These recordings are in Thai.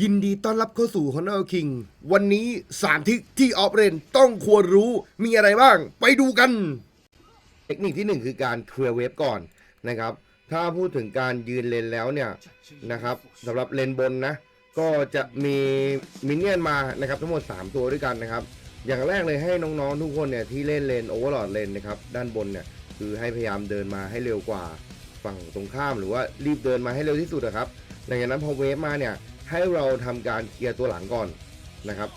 ยินดีต้อนรับเข้าสู่ Honor King วันนี้สามทิศที่ออฟเรนต้องควรรู้มีอะไรบ้าง ไปดูกัน เทคนิคที่หนึ่งคือการเคลียร์เวฟก่อนนะครับ ถ้าพูดถึงการยืนเลนแล้วเนี่ยนะครับสำหรับเลนบนนะ ก็จะมีมินเนี่ยนมานะครับทั้งหมด 3 ตัวด้วยกันนะครับ อย่างแรกเลยให้น้องๆ ทุกคนเนี่ยที่เล่นเลนโอเวอร์ลอดเลนนะครับด้านบนเนี่ยคือให้พยายามเดินมาให้เร็วกว่าฝั่งตรงข้ามหรือว่ารีบเดินมาให้เร็วที่สุดนะครับหลังจากนั้นพอเวฟมาเนี่ย ให้เราทำการเคลียร์ตัวหลังก่อนนะครับ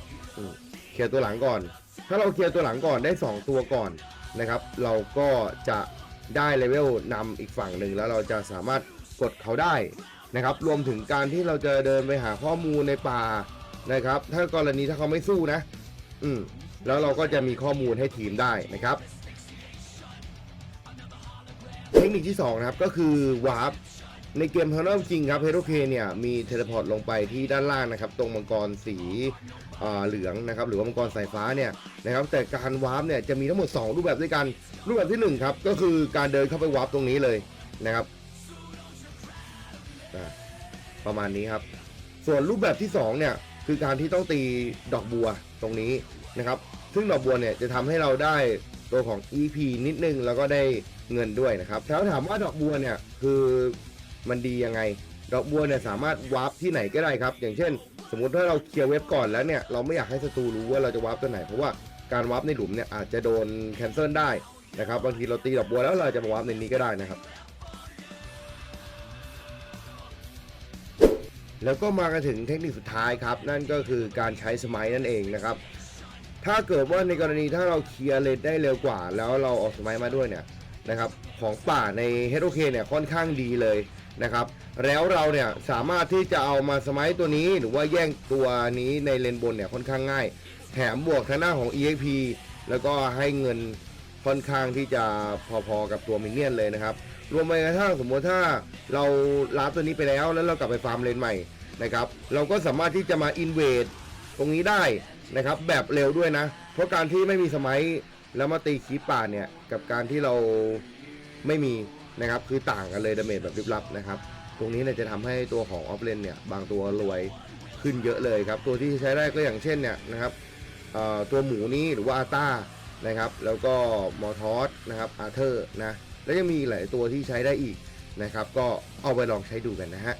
เคลียร์ตัวหลังก่อน ถ้าเราเคลียร์ตัวหลังก่อนได้ 2 ตัวก่อนนะครับ เราก็จะได้เลเวลนำอีกฝั่งหนึ่งแล้วเราจะสามารถกดเขาได้นะครับ รวมถึงการที่เราจะเดินไปหาข้อมูลในป่านะครับ ถ้ากรณีถ้าเขาไม่สู้นะ อืมแล้วเราก็จะมีข้อมูลให้ทีมได้นะครับ เทคนิคที่2นะครับก็คือวาร์ป ในเกม h o n o r King ครับ h e r o K เนี่ยมีเทเลพอร์ตลงไปที่ด้านล่างนะครับ ตรงมังกรสีเหลืองนะครับหรือว่ามังกรสายฟ้าเนี่ยนะครับแต่การวาร์ปเนี่ยจะมีทั้งหมด 2 รูปแบบด้วยกัน รูปแบบที่1ครับก็คือการเดินเข้าไปวาร์ปตรงนี้เลยนะครับประมาณนี้ครับ ส่วนรูปแบบที่2เนี่ยคือการที่ต้องตีดอกบัวตรงนี้นะครับ ซึ่งดอกบัวเนี่ยจะทำให้เราได้ตัวของ EP นิดนึงแล้วก็ได้เงินด้วยนะครับแล้วถามว่าดอกบัวเนี่ยคือ มันดียังไง ดอกบัวเนี่ยสามารถวาร์ปที่ไหนก็ได้ครับ อย่างเช่น สมมุติถ้าเราเคลียร์เว็บก่อนแล้วเนี่ยเราไม่อยากให้ศัตรูรู้ว่าเราจะวาร์ปตัวไหน เพราะว่าการวาร์ปในหลุมเนี่ยอาจจะโดนแคนเซิลได้นะครับบางทีเราตีดอกบัวแล้วเราจะมาวาร์ปในนี้ก็ได้นะครับ แล้วก็มากันถึงเทคนิคสุดท้ายครับ นั่นก็คือการใช้สมัยนั่นเองนะครับ ถ้าเกิดว่าในกรณีถ้าเราเคลียร์เลนได้เร็วกว่า แล้วเราออกสมัยมาด้วยเนี่ย นะครับของป่าในเฮโรเคเนี่ยค่อนข้างดีเลยนะครับแล้วเราเนี่ยสามารถที่จะเอามาสมัยตัวนี้หรือว่าแย่งตัวนี้ในเลนบนเนี่ยค่อนข้างง่าย แถมบวกทางหน้าของ EXP แล้วก็ให้เงินค่อนข้างที่จะพอๆกับตัวมินเนี่ยนเลยนะครับ รวมไปกระทั่งสมมติถ้าเราลาตัวนี้ไปแล้วแล้วเรากลับไปฟาร์มเลนใหม่นะครับ เราก็สามารถที่จะมาอินเวดตรงนี้ได้นะครับแบบเร็วด้วยนะ เพราะการที่ไม่มีสมัย แล้วมาตีคีปป่าเนี่ยกับการที่เราไม่มีนะครับคือต่างกันเลยดาเมจแบบริบลับนะครับตรงนี้เนี่ยจะทำให้ตัวของออฟเลนเนี่ยบางตัวรวยขึ้นเยอะเลยครับตัวที่ใช้ได้ก็อย่างเช่นเนี่ยนะครับตัวหมูนี้หรือว่าอาต้านะครับแล้วก็มอทอสนะครับอาเธอร์นะแล้วยังมีหลายตัวที่ใช้ได้อีกนะครับก็เอาไปลองใช้ดูกันนะฮะ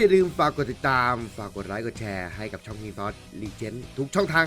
อย่าลืมฝากกดติดตามฝากกดไลค์กดแชร์ให้กับช่อง King f o s Legend ทุกช่องทางครับ